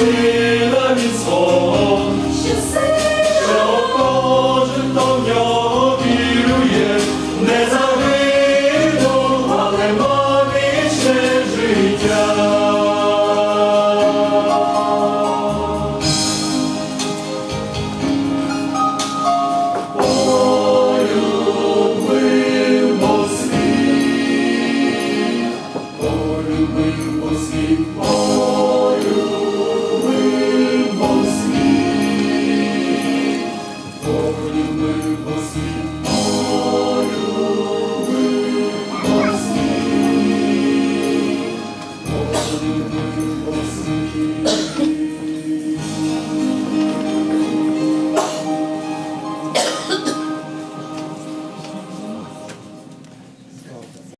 сина від свого, що кожен, хто в нього вірує, не загинув, але мав вічне життя. you.